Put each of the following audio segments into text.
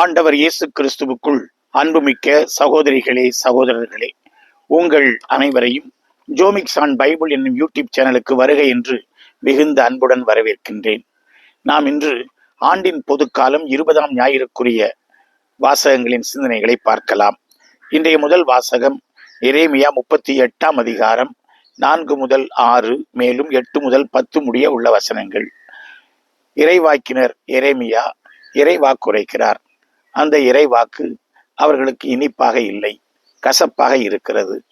ஆண்டவர் இயேசு கிறிஸ்துவுக்குள் அன்புமிக்க சகோதரிகளே சகோதரர்களே உங்கள் அனைவரையும் ஜோமிக்ஸ் ஆன் பைபிள் என்னும் யூடியூப் சேனலுக்கு வருகை என்று மிகுந்த அன்புடன் வரவேற்கின்றேன். நாம் இன்று ஆண்டின் பொதுக்காலம் இருபதாம் ஞாயிறுக்குரிய வாசகங்களின் சிந்தனைகளை பார்க்கலாம். இன்றைய முதல் வாசகம் எரேமியா முப்பத்தி எட்டாம் அதிகாரம் நான்கு முதல் ஆறு மேலும் எட்டு முதல் பத்து முடிய உள்ள வசனங்கள். இறைவாக்கினர் எரேமியா இறைவாக்குரைக்கிறார். அந்த இறைவாக்கு அவர்களுக்கு இனிப்பாக இல்லை கசப்பாக இருக்கிறது.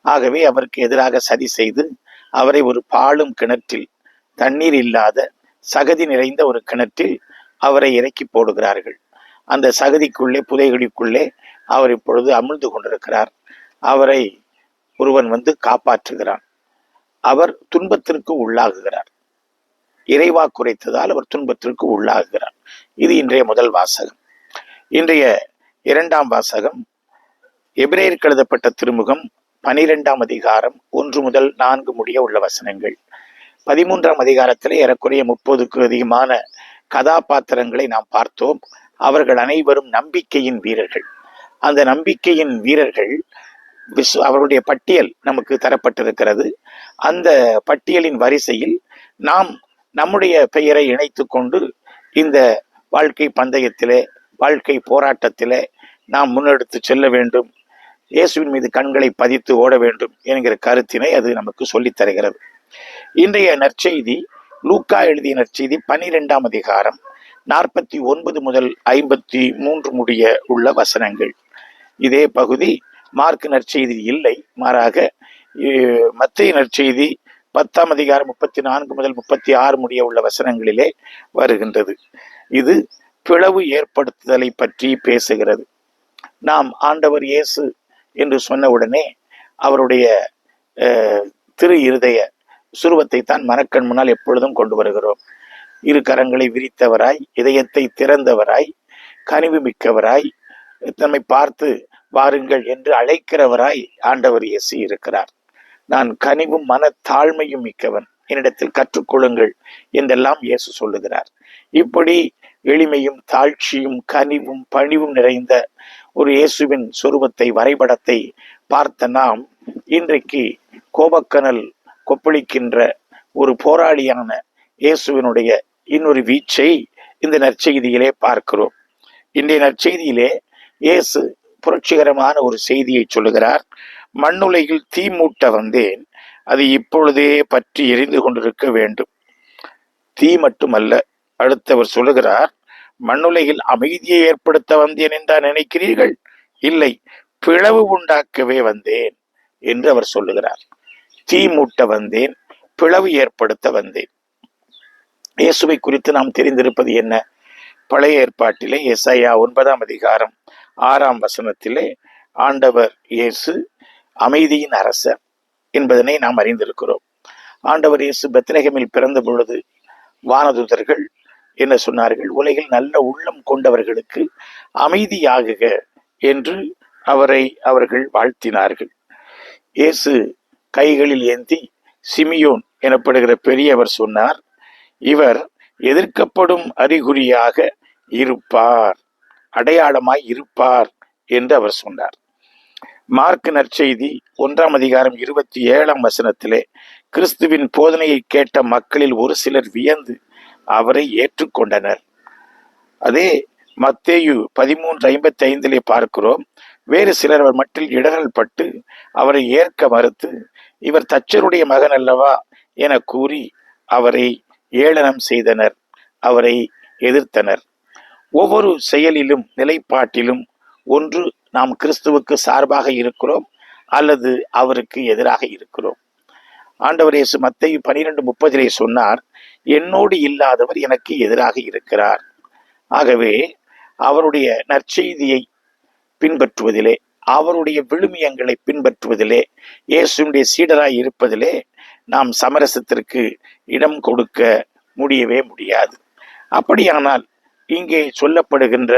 ஆகவே அவருக்கு எதிராக சதி செய்து அவரை ஒரு பாழும் கிணற்றில் தண்ணீர் இல்லாத சகதி நிறைந்த ஒரு கிணற்றில் அவரை இறக்கி போடுகிறார்கள். அந்த சகதிக்குள்ளே புதைகுடிக்குள்ளே அவர் இப்பொழுது அமிழ்ந்து கொண்டிருக்கிறார். அவரை ஒருவன் வந்து காப்பாற்றுகிறான். அவர் துன்பத்திற்கு உள்ளாகுகிறார். இறைவா குறைத்ததால் அவர் துன்பத்திற்கு உள்ளாகுகிறார். இது இன்றைய முதல் வாசகம். இன்றைய இரண்டாம் வாசகம் எபிரேயருக்கு எழுதப்பட்ட திருமுகம் பனிரெண்டாம் அதிகாரம் ஒன்று முதல் நான்கு முடிய உள்ள வசனங்கள். பதிமூன்றாம் அதிகாரத்தில் ஏறக்குறைய முப்பதுக்கு அதிகமான கதாபாத்திரங்களை நாம் பார்த்தோம். அவர்கள் அனைவரும் நம்பிக்கையின் வீரர்கள். அந்த நம்பிக்கையின் வீரர்கள் விஸ் அவருடைய பட்டியல் நமக்கு தரப்பட்டிருக்கிறது. அந்த பட்டியலின் வரிசையில் நாம் நம்முடைய பெயரை இணைத்து கொண்டு இந்த வாழ்க்கை பந்தயத்திலே வாழ்க்கை போராட்டத்திலே நாம் முன்னெடுத்து செல்ல வேண்டும். இயேசுவின் மீது கண்களை பதித்து ஓட வேண்டும் என்கிற கருத்தினை அது நமக்கு சொல்லித் தருகிறது. இன்றைய நற்செய்தி லூக்கா எழுதிய நற்செய்தி பனிரெண்டாம் அதிகாரம் நாற்பத்தி ஒன்பது முதல் ஐம்பத்தி மூன்று முடிய உள்ள வசனங்கள். இதே பகுதி மார்க் நற்செய்தி இல்லை. மாறாக மத்திய நற்செய்தி பத்தாம் அதிகாரம் முப்பத்தி நான்கு முதல் முப்பத்தி ஆறு முடிய உள்ள வசனங்களிலே வருகின்றது. இது பிளவு ஏற்படுத்துதலை பற்றி பேசுகிறது. நாம் ஆண்டவர் இயேசு என்று சொன்னவுடனே அவருடைய திரு இருதய சுருவத்தை தான் மனக்கண் முன்னால் எப்பொழுதும் கொண்டு வருகிறோம். இரு கரங்களை விரித்தவராய் இதயத்தை திறந்தவராய் கனிவு மிக்கவராய் நம்மை பார்த்து வாருங்கள் என்று அழைக்கிறவராய் ஆண்டவர் இயேசு இருக்கிறார். நான் கனிவும் மன தாழ்மையும் மிக்கவன். என்னிடத்தில் கற்றுக்கொள்ளுங்கள் என்றெல்லாம் இயேசு சொல்லுகிறார். இப்படி எளிமையும் தாழ்ச்சியும் கனிவும் பணிவும் நிறைந்த ஒரு இயேசுவின் சொருபத்தை வரைபடத்தை பார்த்த நாம் இன்றைக்கு கோபக்கனல் கொப்பளிக்கின்ற ஒரு போராளியான இயேசுவினுடைய இன்னொரு வீச்சை இந்த நற்செய்தியிலே பார்க்கிறோம். இன்றைய நற்செய்தியிலே இயேசு புரட்சிகரமான ஒரு செய்தியை சொல்லுகிறார். மண்ணுலையில் தீ மூட்ட வந்தேன் அது இப்பொழுதே பற்றி எரிந்து கொண்டிருக்க வேண்டும். தீ மட்டுமல்ல அடுத்தவர் சொல்லுகிறார் மண்ணுலையில் அமைதியை ஏற்படுத்த வந்தேன் என்றா நினைக்கிறீர்கள்? இல்லை பிளவு உண்டாக்கவே வந்தேன் என்று அவர் சொல்லுகிறார். தீ மூட்ட வந்தேன் பிளவு ஏற்படுத்த வந்தேன். இயேசுவை குறித்து நாம் தெரிந்திருப்பது என்ன? பழைய ஏற்பாட்டிலே எஸ்ஐயா ஒன்பதாம் அதிகாரம் ஆறாம் வசனத்திலே ஆண்டவர் இயேசு அமைதியின் அரசர் என்பதனை நாம் அறிந்திருக்கிறோம். ஆண்டவர் இயேசு பெத்லகமில் பிறந்த பொழுது வானதுதர்கள் என்ன சொன்னார்கள்? உலகில் நல்ல உள்ளம் கொண்டவர்களுக்கு அமைதியாகுக என்று அவரை அவர்கள் வாழ்த்தினார்கள். இயேசு கைகளில் ஏந்தி சிமியோன் எனப்படுகிற பெரியவர் சொன்னார் இவர் எதிர்க்கப்படும் அறிகுறியாக இருப்பார் அடையாளமாய் இருப்பார் என்று அவர் சொன்னார். மார்க் நற்செய்தி ஒன்றாம் அதிகாரம் இருபத்தி ஏழாம் வசனத்திலே கிறிஸ்துவின் போதனையை கேட்ட மக்களில் ஒரு சிலர் வியந்து அவரை ஏற்றுக்கொண்டனர். அதே மத்தேயு பதிமூன்று ஐம்பத்தி ஐந்திலே பார்க்கிறோம் வேறு சிலர் அவர் மட்டில் இடரல் பட்டு அவரை ஏற்க மறுத்து இவர் தச்சருடைய மகன் அல்லவா? என கூறி அவரை ஏளனம் செய்தனர் அவரை எதிர்த்தனர். ஒவ்வொரு செயலிலும் நிலைப்பாட்டிலும் ஒன்று நாம் கிறிஸ்துவுக்கு சார்பாக இருக்கிறோம் அல்லது அவருக்கு எதிராக இருக்கிறோம். ஆண்டவர் இயேசு மத்தையும் பனிரெண்டு முப்பதிலே சொன்னார் என்னோடு இல்லாதவர் எனக்கு எதிராக இருக்கிறார். ஆகவே அவருடைய நற்செய்தியை பின்பற்றுவதிலே அவருடைய விழுமியங்களை பின்பற்றுவதிலே இயேசுடைய சீடராய் இருப்பதிலே நாம் சமரசத்திற்கு இடம் கொடுக்க முடியவே முடியாது. அப்படியானால் இங்கே சொல்லப்படுகின்ற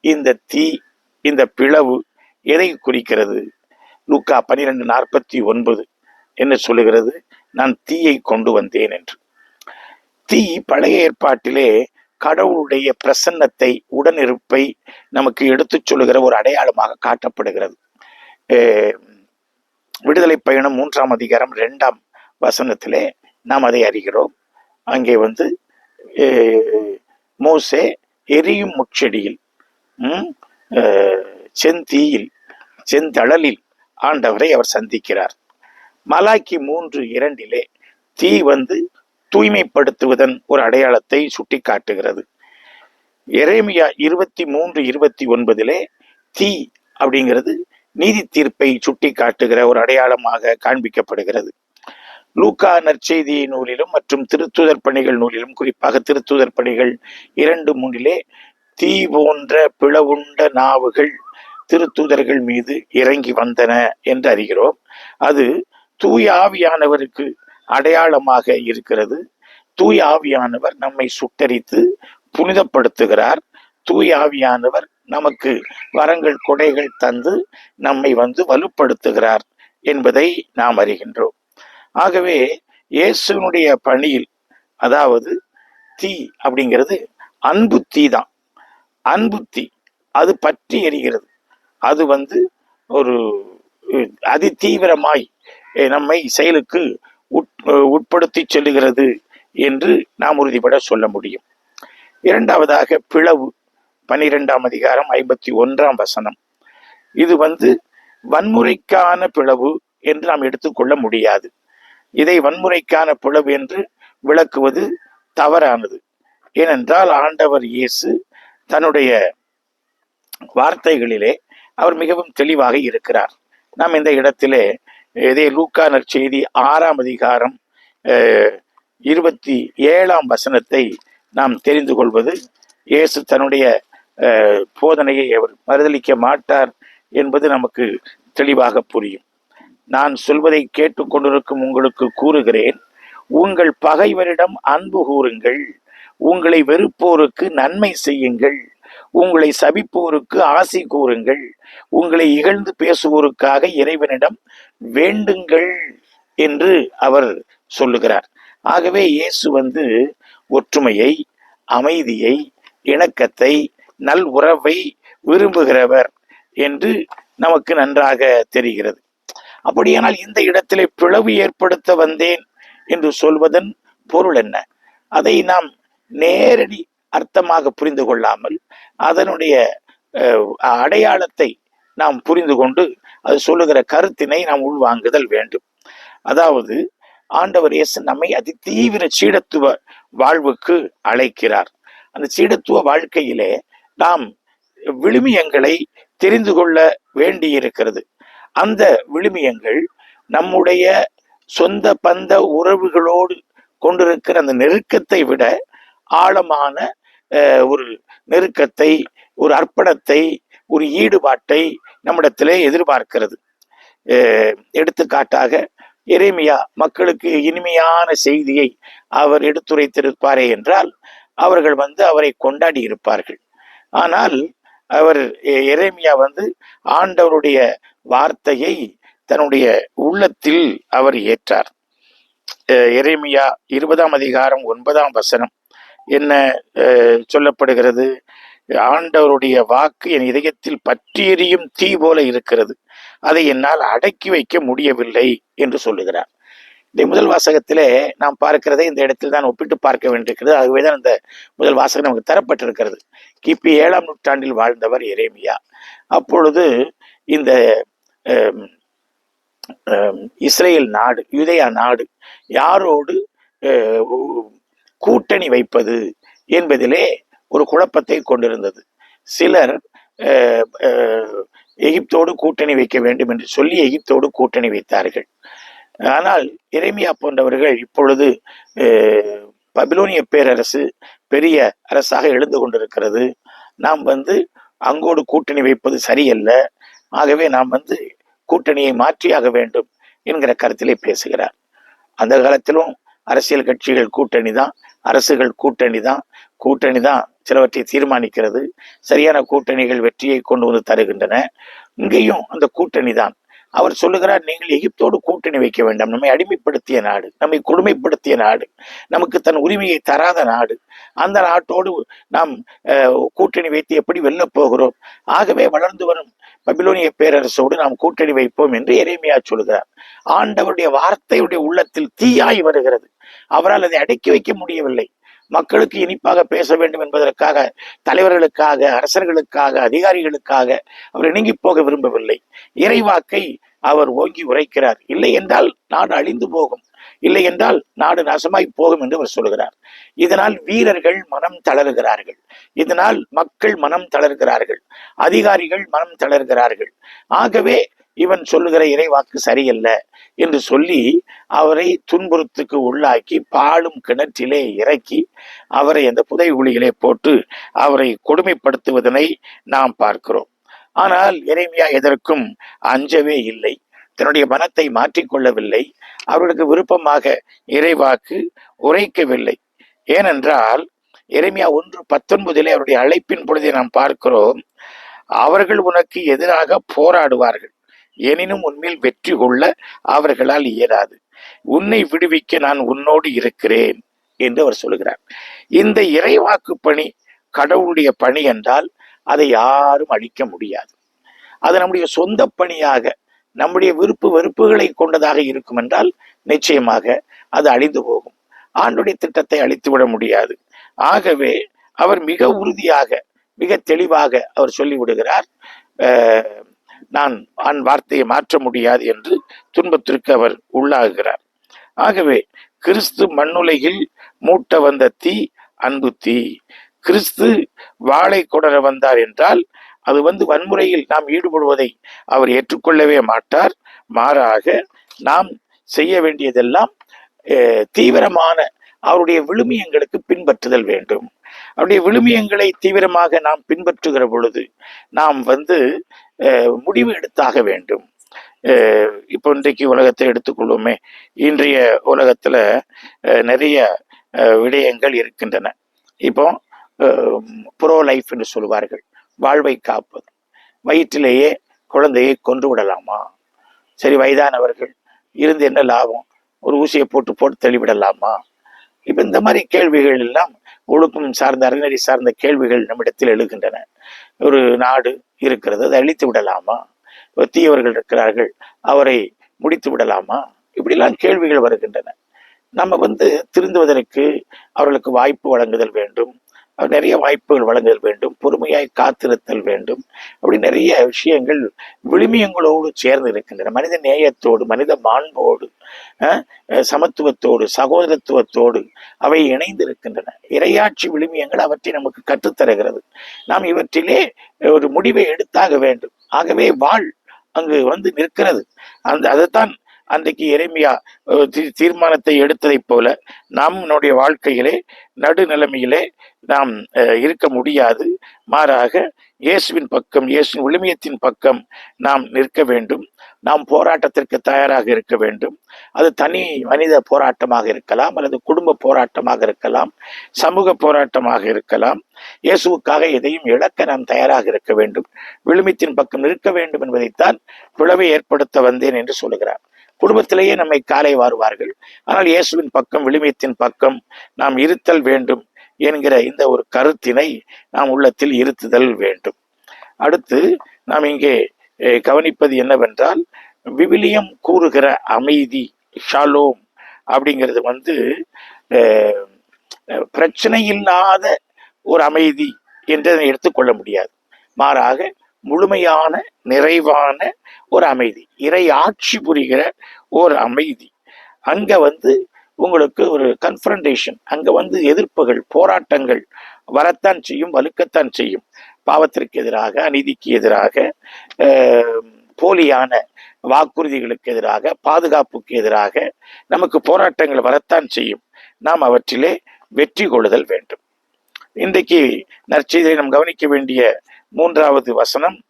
இந்த தீ இந்த பிளவு எதை குறிக்கிறது? லூக்கா பனிரெண்டு நாற்பத்தி ஒன்பது என்ன சொல்லுகிறது நான் தீயை கொண்டு வந்தேன் என்று. தீ பழைய ஏற்பாட்டிலே கடவுளுடைய பிரசன்னத்தை உடனிருப்பை நமக்கு எடுத்துச் சொல்லுகிற ஒரு அடையாளமாக காட்டப்படுகிறது. விடுதலை பயணம் மூன்றாம் அதிகாரம் இரண்டாம் வசனத்திலே நாம் அதை அறிகிறோம். அங்கே வந்து மோசே எரியும் முச்செடியில் செந்தீயில் செந்தழலில் ஆண்டவரை அவர் சந்திக்கிறார். மலாக்கி மூன்று இரண்டிலே தீ வந்து தூய்மைப்படுத்துவதன் ஒரு அடையாளத்தை சுட்டி காட்டுகிறது எரேமியா இருபத்தி மூன்று இருபத்தி ஒன்பதிலே தீ அப்படிங்கிறது நீதி தீர்ப்பை சுட்டி காட்டுகிற ஒரு அடையாளமாக காண்பிக்கப்படுகிறது. லூக்கா நற்செய்தி நூலிலும் மற்றும் திருத்துதர் பணிகள் நூலிலும் குறிப்பாக திருத்துதர் பணிகள் இரண்டு மூன்றிலே தீ போன்ற பிளவுண்ட நாவுகள் திருத்தூதர்கள் மீது இறங்கி வந்தன என்று அறிகிறோம். அது தூய ஆவியானவருக்கு அடையாளமாக இருக்கிறது. தூய் ஆவியானவர் நம்மை சுட்டரித்து புனிதப்படுத்துகிறார். தூய் ஆவியானவர் நமக்கு வரங்கள் கொடைகள் தந்து நம்மை வந்து வலுப்படுத்துகிறார் என்பதை நாம் அறிகின்றோம். ஆகவே இயேசுனுடைய பணியில் அதாவது தீ அப்படிங்கிறது அன்பு தீ தான். அன்பு தீ அது பற்றி எரிகிறது. அது வந்து ஒரு அதி தீவிரமாய் நம்மை செயலுக்கு உட்படுத்தி செல்லுகிறது என்று நாம் உறுதிபட சொல்ல முடியும். இரண்டாவதாக பிளவு பனிரெண்டாம் அதிகாரம் ஐம்பத்தி ஒன்றாம் வசனம். இது வந்து வன்முறைக்கான பிளவு என்று நாம் எடுத்துக்கொள்ள முடியாது. இதை வன்முறைக்கான பிளவு என்று விளக்குவது தவறானது. ஏனென்றால் ஆண்டவர் இயேசு தன்னுடைய வார்த்தைகளிலே அவர் மிகவும் தெளிவாக இருக்கிறார். நாம் இந்த இடத்திலே இதே லூக்கா நற்செய்தி ஆறாம் அதிகாரம் இருபத்தி ஏழாம் வசனத்தை நாம் தெரிந்து கொள்வது. இயேசு தன்னுடைய போதனையை அவர் மறுதளிக்க மாட்டார் என்பது நமக்கு தெளிவாக புரியும். நான் சொல்வதை கேட்டுக்கொண்டிருக்கும் உங்களுக்கு கூறுகிறேன் உங்கள் பகைவரிடம் அன்பு கூறுங்கள் உங்களை வெறுப்போருக்கு நன்மை செய்யுங்கள் உங்களை சபிப்போருக்கு ஆசி கூறுங்கள். உங்களை இகழ்ந்து பேசுவோருக்காக இறைவனிடம் வேண்டுங்கள் என்று அவர் சொல்லுகிறார். ஆகவே இயேசு வந்து ஒற்றுமையை அமைதியை இணக்கத்தை நல் உறவை விரும்புகிறவர் என்று நமக்கு நன்றாக தெரிகிறது. அப்படியானால் இந்த இடத்திலே பிளவு ஏற்படுத்த வந்தேன் என்று சொல்வதன் பொருள் என்ன? அதை நாம் நேரடி அர்த்தமாக புரிந்து கொள்ளாமல் அதனுடைய அடையாளத்தை நாம் புரிந்து கொண்டு அது சொல்லுகிற கருத்தினை நாம் உள்வாங்குதல் வேண்டும். அதாவது ஆண்டவர் இயேசு நம்மை அதி தீவிர சீடத்துவ வாழ்வுக்கு அழைக்கிறார். அந்த சீடத்துவ வாழ்க்கையிலே நாம் விழுமியங்களை தெரிந்து கொள்ள வேண்டியிருக்கிறது. அந்த விழுமியங்கள் நம்முடைய சொந்த பந்த உறவுகளோடு கொண்டிருக்கிற அந்த நெருக்கத்தை விட ஆழமான ஒரு நெருக்கத்தை ஒரு அர்ப்பணத்தை ஒரு ஈடுபாட்டை நம்மிடத்திலே எதிர்பார்க்கிறது. எடுத்துக்காட்டாக எரேமியா மக்களுக்கு இனிமையான செய்தியை அவர் எடுத்துரைத்திருப்பாரே என்றால் அவர்கள் வந்து அவரை கொண்டாடி இருப்பார்கள். ஆனால் அவர் எரேமியா வந்து ஆண்டவருடைய வார்த்தையை தன்னுடைய உள்ளத்தில் அவர் ஏற்றார். எரேமியா இருபதாம் அதிகாரம் ஒன்பதாம் வசனம். என்ன சொல்லப்படுகிறது? ஆண்டவருடைய வாக்கு என் இதயத்தில் பற்றியெறியும் தீ போல இருக்கிறது. அதை என்னால் அடக்கி வைக்க முடியவில்லை என்று சொல்லுகிறார். இந்த முதல் வாசகத்திலே நாம் பார்க்கிறதை இந்த இடத்தில் தான் ஒப்பிட்டு பார்க்க வேண்டியிருக்கிறது. ஆகவே தான் இந்த முதல் வாசகம் நமக்கு தரப்பட்டிருக்கிறது. கிபி ஏழாம் நூற்றாண்டில் வாழ்ந்தவர் எரேமியா. அப்பொழுது இந்த இஸ்ரேல் நாடு யூதேயா நாடு யாரோடு கூட்டணி வைப்பது என்பதிலே ஒரு குழப்பத்தை கொண்டிருந்தது. சிலர் எகிப்தோடு கூட்டணி வைக்க வேண்டும் என்று சொல்லி எகிப்தோடு கூட்டணி வைத்தார்கள். ஆனால் இறைமியா போன்றவர்கள் இப்பொழுது பபிலோனிய பேரரசு பெரிய அரசாக எழுந்து கொண்டிருக்கிறது. நாம் வந்து அங்கோடு கூட்டணி வைப்பது சரியல்ல. ஆகவே நாம் வந்து கூட்டணியை மாற்றியாக வேண்டும் என்கிற கருத்திலே பேசுகிறார். அந்த காலத்திலும் அரசியல் கட்சிகள் கூட்டணி தான் அரசுகள் கூட்டணி தான். கூட்டணி தான் சிலவற்றை தீர்மானிக்கிறது. சரியான கூட்டணிகள் வெற்றியை கொண்டு வந்து தருகின்றன. இங்கேயும் அந்த கூட்டணி தான். அவர் சொல்லுகிறார் நீங்கள் எகிப்தோடு கூட்டணி வைக்க வேண்டாம். நம்மை அடிமைப்படுத்திய நாடு நம்மை கொடுமைப்படுத்திய நாடு நமக்கு தன் உரிமையை தராத நாடு. அந்த நாட்டோடு நாம் கூட்டணி வைத்து எப்படி வெல்லப் போகிறோம்? ஆகவே வளர்ந்து வரும் பபிலோனிய பேரரசோடு நாம் கூட்டணி வைப்போம் என்று எளிமையா சொல்கிறார் ஆண்டவருடைய வார்த்தையுடைய உள்ளத்தில் தீயாய் வருகிறது. அவரால் அதை அடக்கி வைக்க முடியவில்லை. மக்களுக்கு இனிப்பாக பேச வேண்டும் என்பதற்காக தலைவர்களுக்காக அரசர்களுக்காக அதிகாரிகளுக்காக அவர் இணங்கி போக விரும்பவில்லை. இறைவாக்கை அவர் ஓங்கி உரைக்கிறார். இல்லை என்றால் நாடு அழிந்து போகும். இல்லை என்றால் நாடு நாசமாய் போகும் என்று அவர் சொல்கிறார். இதனால் வீரர்கள் மனம் தளர்கிறார்கள். இதனால் மக்கள் மனம் தளர்கிறார்கள். அதிகாரிகள் மனம் தளர்கிறார்கள். ஆகவே இவன் சொல்லுகிற இறைவாக்கு சரியல்ல என்று சொல்லி அவரை துன்புறுத்துக்கு உள்ளாக்கி பாழும் கிணற்றிலே இறக்கி அவரை அந்த புதை குழியிலே போட்டு அவரை கொடுமைப்படுத்துவதனை நாம் பார்க்கிறோம். ஆனால் இறைமையா எதற்கும் அஞ்சவே இல்லை. தன்னுடைய மனத்தை மாற்றிக்கொள்ளவில்லை. அவர்களுக்கு விருப்பமாக இறைவாக்கு உரைக்கவில்லை. ஏனென்றால் இறைமையா ஒன்று பத்தொன்பதிலே அவருடைய அழைப்பின் பொழுதை நாம் பார்க்கிறோம். அவர்கள் உனக்கு எதிராக போராடுவார்கள். எனினும் உன்மேல் வெற்றி கொள்ள அவர்களால் இயலாது. உன்னை விடுவிக்க நான் உன்னோடு இருக்கிறேன் என்று அவர் சொல்கிறார். இந்த இறைவாக்கு பணி கடவுளுடைய பணி என்றால் அதை யாரும் அழிக்க முடியாது. அது நம்முடைய சொந்த பணியாக நம்முடைய விருப்பு வெறுப்புகளை கொண்டதாக இருக்கும் என்றால் நிச்சயமாக அது அழிந்து போகும். ஆண்டுடைய திட்டத்தை அழித்து விட முடியாது. ஆகவே அவர் மிக உறுதியாக மிக தெளிவாக அவர் சொல்லிவிடுகிறார். அஹ், நான் ஆண் வார்த்தையை மாற்ற முடியாது என்று துன்பத்திற்கு அவர் உள்ளாகுகிறார். ஆகவே கிறிஸ்து மண்ணுலகில் மூட்ட வந்த தீ அன்பு தீ. கிறிஸ்து வாளை கொடர வந்தார் என்றால் அது வந்து வன்முறையில் நாம் ஈடுபடுவதை அவர் ஏற்றுக்கொள்ளவே மாட்டார். மாறாக நாம் செய்ய வேண்டியதெல்லாம் அஹ், தீவிரமான அவருடைய விழுமியங்களுக்கு பின்பற்றுதல் வேண்டும். அவருடைய விழுமியங்களை தீவிரமாக நாம் பின்பற்றுகிற பொழுது நாம் வந்து முடிவு எடுத்தாக வேண்டும். இப்போ இன்றைக்கு உலகத்தை எடுத்துக்கொள்வோமே. இன்றைய உலகத்துல நிறைய விடயங்கள் இருக்கின்றன. இப்போ ப்ரோ லைஃப் என்று சொல்வார்கள் வாழ்வை காப்பது. வயிற்றிலேயே குழந்தையை கொன்று விடலாமா? சரி வயதானவர்கள் இருந்து என்ன லாபம்? ஒரு ஊசியை போட்டு போட்டு தள்ளிவிடலாமா? இப்போ இந்த மாதிரி கேள்விகள் எல்லாம் ஒழுக்கம் சார்ந்த அறநெறி சார்ந்த கேள்விகள் நம்மிடத்தில் எழுகின்றன. ஒரு நாடு இருக்கிறது. அதை அழித்து விடலாமா? ஒரு தீயவர்கள் இருக்கிறார்கள். அவரை முடித்து விடலாமா? இப்படிலாம் கேள்விகள் வருகின்றன. நம்ம வந்து திருந்துவதற்கு அவர்களுக்கு வாய்ப்பு வழங்குதல் வேண்டும். நிறைய வாய்ப்புகள் வழங்குதல் வேண்டும் பொறுமையாய் காத்திருத்தல் வேண்டும். அப்படி நிறைய விஷயங்கள் விழுமியங்களோடு சேர்ந்து இருக்கின்றன. மனித நேயத்தோடு மனித மாண்போடு சமத்துவத்தோடு சகோதரத்துவத்தோடு அவை இணைந்து இருக்கின்றன இரையாட்சி விழுமியங்கள் அவற்றை நமக்கு கற்றுத்தருகிறது. நாம் இவற்றிலே ஒரு முடிவை எடுத்தாக வேண்டும். ஆகவே வாழ் அங்கு வந்து நிற்கிறது. அந்த அதைத்தான் அன்றைக்கு இறைமையா தீ- தீர்மானத்தை எடுத்ததைப் போல நாம் நம்முடைய வாழ்க்கையிலே நடுநிலைமையிலே நாம் இருக்க முடியாது. மாறாக இயேசுவின் பக்கம் இயேசுவின் விழுமியத்தின் பக்கம் நாம் நிற்க வேண்டும். நாம் போராட்டத்திற்கு தயாராக இருக்க வேண்டும். அது தனி மனித போராட்டமாக இருக்கலாம் அல்லது குடும்ப போராட்டமாக இருக்கலாம் சமூக போராட்டமாக இருக்கலாம். இயேசுவுக்காக எதையும் இழக்க நாம் தயாராக இருக்க வேண்டும். விழுமியத்தின் பக்கம் நிற்க வேண்டும் என்பதைத்தான் பிளவை ஏற்படுத்த வந்தேன் என்று சொல்லுகிறார். குடும்பத்திலேயே நம்மை காலை வாருவார்கள். ஆனால் இயேசுவின் பக்கம் விழுமியத்தின் பக்கம் நாம் இருத்தல் வேண்டும் என்கிற இந்த ஒரு கருத்தினை நாம் உள்ளத்தில் இருத்துதல் வேண்டும். அடுத்து நாம் இங்கே கவனிப்பது என்னவென்றால் விவிலியம் கூறுகிற அமைதி ஷாலோம் அப்படிங்கிறது வந்து பிரச்சனை இல்லாத ஒரு அமைதி என்று எடுத்துக்கொள்ள முடியாது. மாறாக முழுமையான நிறைவான ஒரு அமைதி. இறை ஆட்சி புரிகிற ஒரு அமைதி. அங்க வந்து உங்களுக்கு ஒரு கன்ஃபரண்டேஷன் அங்க வந்து எதிர்ப்புகள் போராட்டங்கள் வரத்தான் செய்யும் வலுக்கத்தான் செய்யும். பாவத்திற்கு எதிராக அநீதிக்கு எதிராக போலியான வாக்குறுதிகளுக்கு எதிராக பாதுகாப்புக்கு எதிராக நமக்கு போராட்டங்கள் வரத்தான் செய்யும். நாம் அவற்றிலே வெற்றி கொள்ளுதல் வேண்டும். இன்றைக்கு நற்செய்தியை நாம் கவனிக்க வேண்டிய மூன்றாவது வசனம்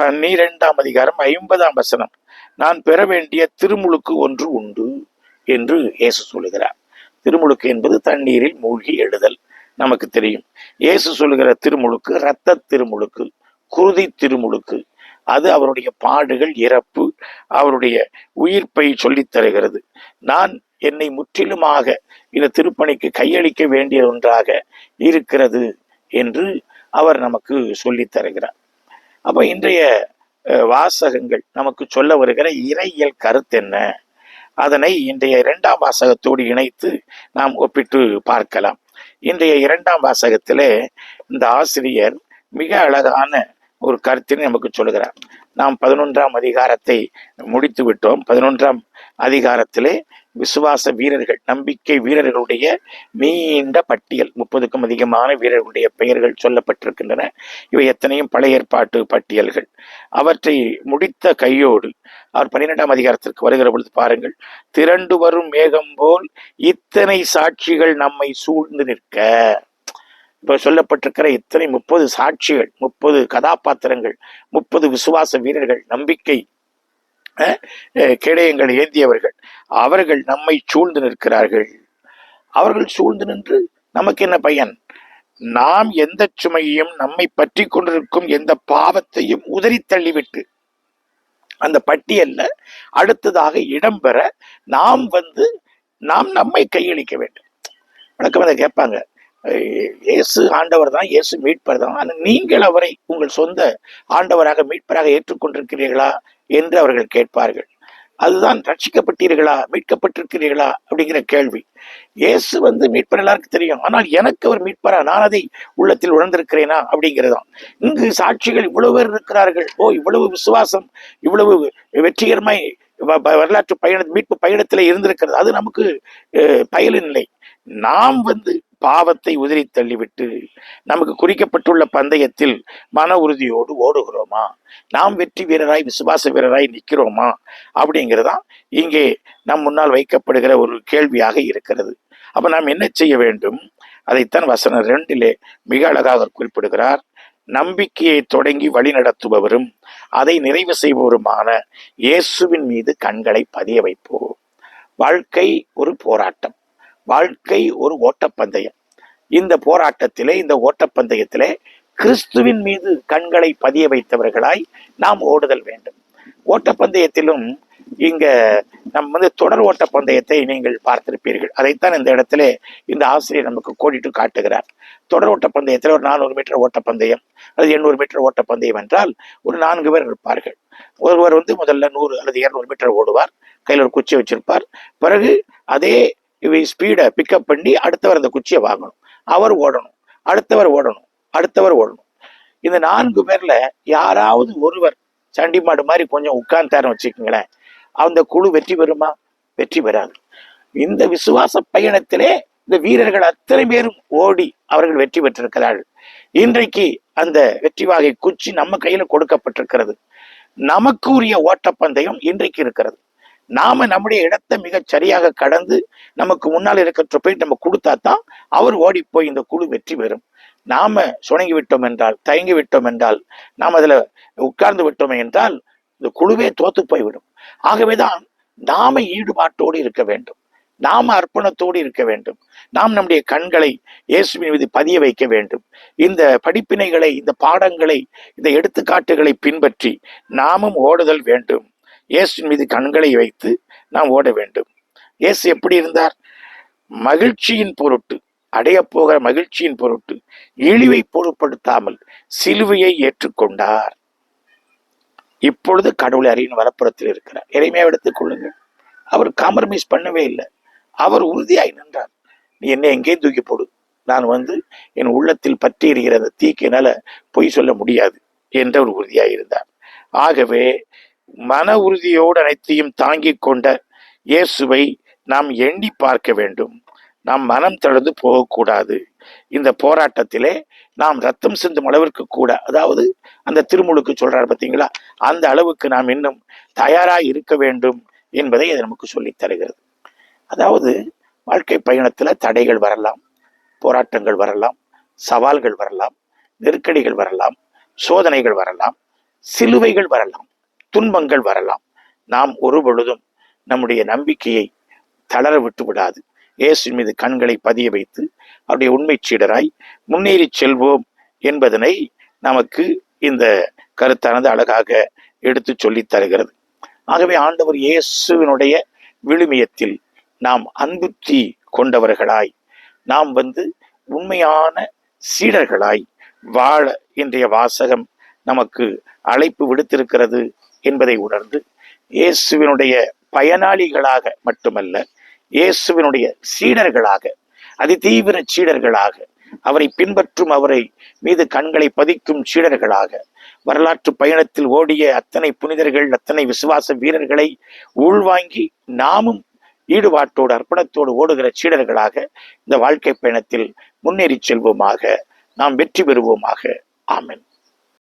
பன்னிரெண்டாம் அதிகாரம் ஐம்பதாம் வசனம். நான் பெற வேண்டிய திருமுழுக்கு ஒன்று உண்டு என்று இயேசு சொல்லுகிறார். திருமுழுக்கு என்பது தண்ணீரில் மூழ்கி எழுதல் நமக்கு தெரியும். இயேசு சொல்லுகிற திருமுழுக்கு இரத்த திருமுழுக்கு குருதி திருமுழுக்கு அது அவருடைய பாடுகள் இறப்பு அவருடைய உயிர்ப்பை சொல்லித் தருகிறது. நான் என்னை முற்றிலுமாக இந்த திருப்பணிக்கு கையளிக்க வேண்டிய ஒன்றாக இருக்கிறது என்று அவர் நமக்கு சொல்லித் தருகிறார். அப்போ இன்றைய வாசகங்கள் நமக்கு சொல்ல வருகிற இறையியல் கருத்து என்ன? அதனை இன்றைய இரண்டாம் வாசகத்தோடு இணைத்து நாம் ஒப்பிட்டு பார்க்கலாம். இன்றைய இரண்டாம் வாசகத்திலே இந்த ஆசிரியர் மிக அழகான ஒரு கருத்தினை நமக்கு சொல்லுகிறார். நாம் பதினொன்றாம் அதிகாரத்தை முடித்து விட்டோம் பதினொன்றாம் அதிகாரத்திலே விசுவாச வீரர்கள் நம்பிக்கை வீரர்களுடைய நீண்ட பட்டியல் முப்பதுக்கும் அதிகமான வீரர்களுடைய பெயர்கள் சொல்லப்பட்டிருக்கின்றன. இவை எத்தனையும் பழைய ஏற்பாட்டு பட்டியல்கள். அவற்றை முடித்த கையோடு அவர் பன்னிரெண்டாம் அதிகாரத்திற்கு வருகிற பொழுது பாருங்கள் திரண்டு வரும் மேகம் போல் இத்தனை சாட்சிகள் நம்மை சூழ்ந்து நிற்க. இப்ப சொல்லப்பட்டிருக்கிற இத்தனை முப்பது சாட்சிகள் முப்பது கதாபாத்திரங்கள் முப்பது விசுவாச வீரர்கள் நம்பிக்கை கேடயங்கள் ஏந்தியவர்கள். அவர்கள் நம்மை சூழ்ந்து நிற்கிறார்கள். அவர்கள் சூழ்ந்து நின்று நமக்கு என்ன பயன்? நாம் எந்த சுமையையும் நம்மை பற்றி கொண்டிருக்கும் எந்த பாவத்தையும் உதறி தள்ளிவிட்டு அந்த பட்டியல்ல அடுத்ததாக இடம்பெற நாம் வந்து நாம் நம்மை கையளிக்க வேண்டும். வணக்கம் அதை கேட்பாங்க. இயேசு ஆண்டவர் தான் இயேசு மீட்பர் தான். ஆனால் நீங்கள் அவரை உங்கள் சொந்த ஆண்டவராக மீட்பராக ஏற்றுக்கொண்டிருக்கிறீர்களா என்று அவர்கள் கேட்பார்கள். அதுதான் ரட்சிக்கப்பட்டீர்களா மீட்கப்பட்டிருக்கிறீர்களா அப்படிங்கிற கேள்வி. இயேசு வந்து மீட்பர் எல்லாருக்கும் தெரியும். ஆனால் எனக்கு அவர் மீட்பரா? நான் அதை உள்ளத்தில் உணர்ந்திருக்கிறேனா? அப்படிங்கிறதான். இங்கு சாட்சிகள் இவ்வளவு பேர் இருக்கிறார்கள். ஓ இவ்வளவு விசுவாசம் இவ்வளவு வெற்றிகரமாய் வ- வ- வரலாற்று பயண மீட்பு பயணத்தில் இருந்திருக்கிறது. அது நமக்கு பயலின் இல்லை நாம் வந்து பாவத்தை உதிரி தள்ளிவிட்டு நமக்கு குறிக்கப்பட்டுள்ள பந்தயத்தில் மன உறுதியோடு ஓடுகிறோமா? நாம் வெற்றி வீரராய் விசுவாச வீரராய் நிற்கிறோமா? அப்படிங்கிறதான் இங்கே நம் முன்னால் வைக்கப்படுகிற ஒரு கேள்வியாக இருக்கிறது. அப்போ நாம் என்ன செய்ய வேண்டும்? அதைத்தான் வசனம் ரெண்டிலே மிக அழகாக குறிப்பிடுகிறார். நம்பிக்கையை தொடங்கி வழிநடத்துபவரும் அதை நிறைவு செய்பவருமான இயேசுவின் மீது கண்களை பதிய வைப்போம். வாழ்க்கை ஒரு போராட்டம். வாழ்க்கை ஒரு ஓட்டப்பந்தயம். இந்த போராட்டத்திலே இந்த ஓட்டப்பந்தயத்திலே கிறிஸ்துவின் மீது கண்களை பதிய வைத்தவர்களாய் நாம் ஓடுதல் வேண்டும். ஓட்டப்பந்தயத்திலும் இங்க நம்ம வந்து தொடர் ஓட்டப்பந்தயத்தை நீங்கள் பார்த்திருப்பீர்கள். அதைத்தான் இந்த இடத்துல இந்த ஆசிரியர் நமக்கு கோடிட்டு காட்டுகிறார். தொடர் ஓட்டப்பந்தயத்தில் ஒரு நானூறு மீட்டர் ஓட்டப்பந்தயம் அல்லது எண்ணூறு மீட்டர் ஓட்டப்பந்தயம் என்றால் ஒரு நான்கு பேர் இருப்பார்கள். ஒருவர் வந்து முதல்ல நூறு அல்லது இருநூறு மீட்டர் ஓடுவார். கையில் ஒரு குச்சி வச்சிருப்பார். பிறகு அதே இவை ஸ்பீடை பிக்கப் பண்ணி அடுத்தவர் அந்த குச்சியை வாங்கணும். அவர் ஓடணும். அடுத்தவர் ஓடணும். அடுத்தவர் ஓடணும். இந்த நான்கு பேர்ல யாராவது ஒருவர் சண்டி மாடு மாதிரி கொஞ்சம் உட்கார்ந்தாருன்னு வச்சுக்கோங்களேன். அந்த குழு வெற்றி பெறுமா? வெற்றி பெறாது. இந்த விசுவாச பயணத்திலே இந்த வீரர்கள் அத்தனை பேரும் ஓடி அவர்கள் வெற்றி பெற்றிருக்கிறார்கள். இன்றைக்கு அந்த வெற்றி வாகை குச்சி நம்ம கையில கொடுக்கப்பட்டிருக்கிறது. நமக்கு உரிய ஓட்டப்பந்தயம் இன்றைக்கு இருக்கிறது. நாம நம்முடைய இடத்தை மிகச் சரியாக கடந்து நமக்கு முன்னால் இருக்கிற போய் நம்ம கொடுத்தா தான் அவர் ஓடி போய் இந்த குழு வெற்றி பெறும். நாம சுணங்கி விட்டோம் என்றால் தயங்கி விட்டோம் என்றால் நாம் அதில் உட்கார்ந்து விட்டோம் என்றால் இந்த குழுவே தோத்து போய்விடும். ஆகவேதான் நாம ஈடுபாட்டோடு இருக்க வேண்டும். நாம அர்ப்பணத்தோடு இருக்க வேண்டும். நாம் நம்முடைய கண்களை இயேசுவின் மீது பதிய வைக்க வேண்டும். இந்த படிப்பினைகளை இந்த பாடங்களை இந்த எடுத்துக்காட்டுகளை பின்பற்றி நாமும் ஓடுதல் வேண்டும். இயேசுவின் மீது கண்களை வைத்து நாம் ஓட வேண்டும். இயேசு எப்படி இருந்தார்? மகிழ்ச்சியின் பொருட்டு அடையப் போகிற மகிழ்ச்சியின் பொருட்டு இழிவை பொருட்படுத்தாமல் சிலுவையை ஏற்றுக்கொண்டார். இப்பொழுது கடவுளை அறியின் வரப்புறத்தில் இருக்கிறார். இறைமையா எடுத்துக் கொள்ளுங்கள். அவர் காம்ப்ரமைஸ் பண்ணவே இல்லை. அவர் உறுதியாய் நின்றார். நீ என்னை எங்கேயும் தூக்கி போடு? நான் வந்து என் உள்ளத்தில் பற்றி இருக்கிற அந்த தீக்கு பொய் சொல்ல முடியாது என்று ஒரு உறுதியாய் இருந்தார். ஆகவே மன உறுதியோடு அனைத்தையும் தாங்கிக் கொண்ட இயேசுவை நாம் எண்ணி பார்க்க வேண்டும். நாம் மனம் தளர்ந்து போகக்கூடாது. இந்த போராட்டத்திலே நாம் ரத்தம் சிந்தும் அளவிற்கு கூட அதாவது அந்த திருமுழுக்கு சொல்றார் பார்த்தீங்களா? அந்த அளவுக்கு நாம் இன்னும் தயாராக இருக்க வேண்டும் என்பதை அது நமக்கு சொல்லி தருகிறது. அதாவது வாழ்க்கை பயணத்தில் தடைகள் வரலாம் போராட்டங்கள் வரலாம் சவால்கள் வரலாம் நெருக்கடிகள் வரலாம் சோதனைகள் வரலாம் சிலுவைகள் வரலாம். துன்பங்கள் வரலாம். நாம் ஒரு பொழுதும் நம்முடைய நம்பிக்கையை தளர விட்டு விடாது. இயேசு மீது கண்களை பதிய வைத்து அவருடைய உண்மை சீடராய் முன்னேறி செல்வோம் என்பதனை நமக்கு இந்த கருத்தானது அழகாக எடுத்து சொல்லித் தருகிறது. ஆகவே ஆண்டவர் இயேசுவினுடைய விழுமியத்தில் நாம் அன்புத்தி கொண்டவர்களாய் நாம் வந்து உண்மையான சீடர்களாய் வாழ இன்றைய வாசகம் நமக்கு அழைப்பு விடுத்திருக்கிறது. என்பதை உணர்ந்து இயேசுவினுடைய பயனாளிகளாக மட்டுமல்ல இயேசுவினுடைய சீடர்களாக அதிதீவிர சீடர்களாக அவரை பின்பற்றும் அவரை மீது கண்களை பதிக்கும் சீடர்களாக வரலாற்று பயணத்தில் ஓடிய அத்தனை புனிதர்கள் அத்தனை விசுவாச வீரர்களை உள்வாங்கி நாமும் ஈடுபாட்டோடு அர்ப்பணத்தோடு ஓடுகிற சீடர்களாக இந்த வாழ்க்கை பயணத்தில் முன்னேறி செல்வோமாக நாம் வெற்றி பெறுவோமாக. ஆமென்.